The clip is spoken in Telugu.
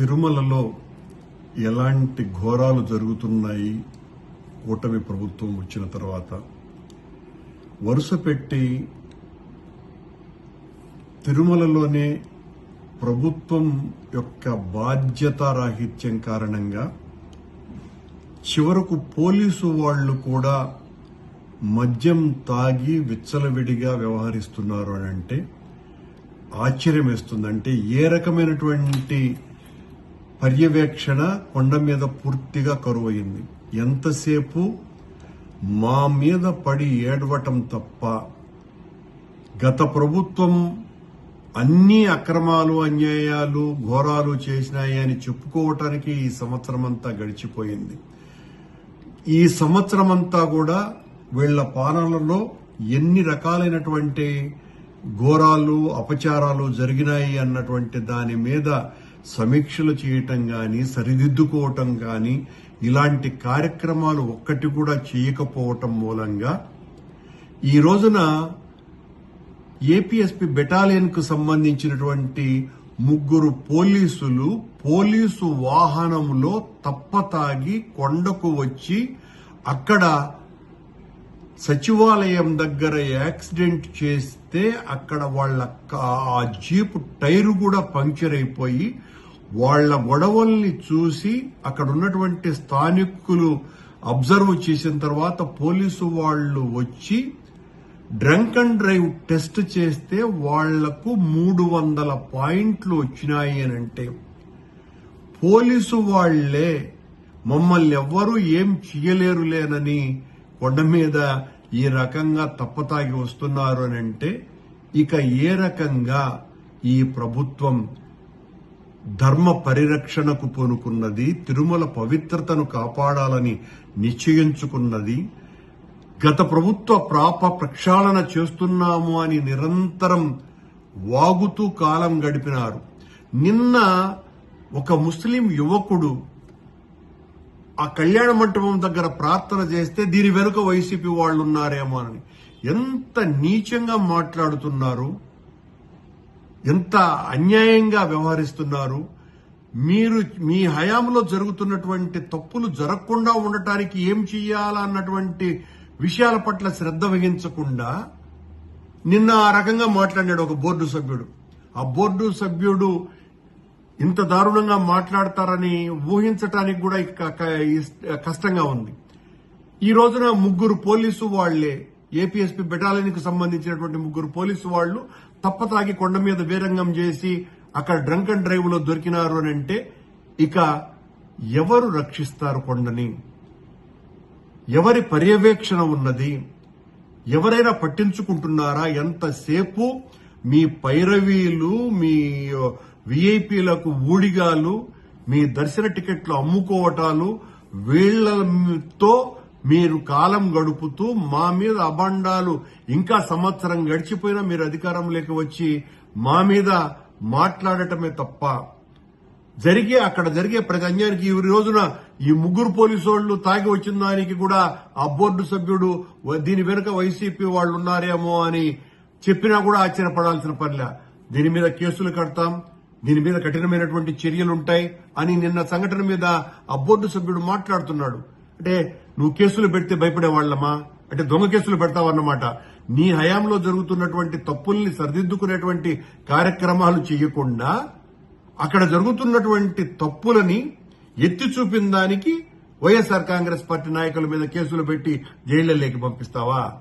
తిరుమలలో ఎలాంటి ఘోరాలు జరుగుతున్నాయి? కూటమి ప్రభుత్వం వచ్చిన తర్వాత వరుస పెట్టి తిరుమలలోనే ప్రభుత్వం యొక్క బాధ్యతారాహిత్యం కారణంగా చివరకు పోలీసు వాళ్ళు కూడా మద్యం తాగి విచ్చలవిడిగా వ్యవహరిస్తున్నారు అని అంటే ఆశ్చర్యం వేస్తుంది. అంటే ఏ రకమైనటువంటి పర్యవేక్షణ కొండ మీద పూర్తిగా కరువయింది ఎంతసేపు? మా మీద పడి ఏడవటం తప్ప. గత ప్రభుత్వం అన్ని అక్రమాలు అన్యాయాలు ఘోరాలు చేసినాయని చెప్పుకోవటానికి ఈ సంవత్సరం అంతా గడిచిపోయింది. ఈ సంవత్సరం అంతా కూడా వీళ్ళ పాలనలో ఎన్ని రకాలైనటువంటి ఘోరాలు అపచారాలు జరిగినాయి అన్నటువంటి దాని మీద సమీక్షలు చేయటం కానీ సరిదిద్దుకోవటం కానీ ఇలాంటి కార్యక్రమాలు ఒక్కటి కూడా చేయకపోవటం మూలంగా ఈ రోజున ఏపీఎస్పీ బెటాలియన్కు సంబంధించినటువంటి ముగ్గురు పోలీసులు పోలీసు వాహనంలో తప్పతాగి కొండకు వచ్చి అక్కడ సచివాలయం దగ్గర యాక్సిడెంట్ చేస్తే అక్కడ వాళ్ళ కా- ఆ జీప్ టైరు కూడా పంక్చర్ అయిపోయి వాళ్ళ గొడవల్ని చూసి అక్కడ ఉన్నటువంటి స్థానికులు అబ్జర్వ్ చేసిన తర్వాత పోలీసు వాళ్ళు వచ్చి డ్రంక్ అండ్ డ్రైవ్ టెస్ట్ చేస్తే వాళ్ళకు మూడు వందల పాయింట్లు వచ్చినాయి అని అంటే పోలీసు వాళ్ళే మమ్మల్ని ఎవ్వరూ ఏం చేయలేరులేనని కొండ మీద ఈ రకంగా తప్పతాగి వస్తున్నారు అని అంటే ఇక ఏ రకంగా ఈ ప్రభుత్వం ధర్మ పరిరక్షణకు పూనుకున్నది తిరుమల పవిత్రతను కాపాడాలని నిశ్చయించుకున్నది గత ప్రభుత్వ ప్రాప ప్రక్షాళన చేస్తున్నాము అని నిరంతరం వాగుతూ కాలం గడిపినారు. నిన్న ఒక ముస్లిం యువకుడు ఆ కళ్యాణ మంటపం దగ్గర ప్రార్థన చేస్తే దీని వెనుక వైసీపీ వాళ్ళు ఉన్నారేమో అని. ఎంత నీచంగా మాట్లాడుతున్నారు ఎంత అన్యాయంగా వ్యవహరిస్తున్నారు మీరు మీ హయాంలో జరుగుతున్నటువంటి తప్పులు జరగకుండా ఉండటానికి ఏం చెయ్యాలన్నటువంటి విషయాల పట్ల శ్రద్ధ వహించకుండా నిన్న ఆ రకంగా మాట్లాడాడు ఒక బోర్డు సభ్యుడు. ఆ బోర్డు సభ్యుడు ఇంత దారుణంగా మాట్లాడతారని ఊహించటానికి కూడా ఇక- కష్టంగా ఉంది. ఈ రోజున ముగ్గురు పోలీసు వాళ్ళే ఏపీఎస్పీ బెటాలియన్కు సంబంధించినటువంటి ముగ్గురు పోలీసు వాళ్ళు తప్పతాగి కొండ మీద వీరంగం చేసి అక్కడ డ్రంక్ అండ్ డ్రైవ్లో దొరికినారు అని అంటే ఇక ఎవరు రక్షిస్తారు కొండని? ఎవరి పర్యవేక్షణ ఉన్నది? ఎవరైనా పట్టించుకుంటున్నారా? ఎంతసేపు మీ పైరవీలు మీ విఐపీలకు ఊడిగాలు మీ దర్శన టికెట్లు అమ్ముకోవటాలు వీళ్ళతో మీరు కాలం గడుపుతూ మా మీద అబండాలు ఇంకా సంవత్సరం గడిచిపోయినా మీరు అధికారంలోకి వచ్చి మా మీద మాట్లాడటమే తప్ప. జరిగే అక్కడ జరిగే ప్రతి అన్యాయానికి ఈ రోజున ఈ ముగ్గురు పోలీసు తాగి వచ్చిన దానికి కూడా ఆ బోర్డు సభ్యుడు దీని వెనుక వైసీపీ వాళ్ళు ఉన్నారేమో అని చెప్పినా కూడా ఆశ్చర్యపడాల్సిన పనిలే. దీని మీద కేసులు కడతాం. దీని మీద కఠినమైనటువంటి చర్యలుంటాయి అని నిన్న సంఘటన మీద ఆ బోర్డు సభ్యుడు మాట్లాడుతున్నాడు. అంటే నువ్వు కేసులు పెడితే భయపడే వాళ్ళమా? అంటే దొంగ కేసులు పెడతావన్నమాట నీ హయాంలో జరుగుతున్నటువంటి తప్పుల్ని సరిదిద్దుకునేటువంటి కార్యక్రమాలు చేయకుండా అక్కడ జరుగుతున్నటువంటి తప్పులని ఎత్తి చూపిన దానికి వైఎస్ఆర్ కాంగ్రెస్ పార్టీ నాయకుల మీద కేసులు పెట్టి జైళ్ళలోకి పంపిస్తావా?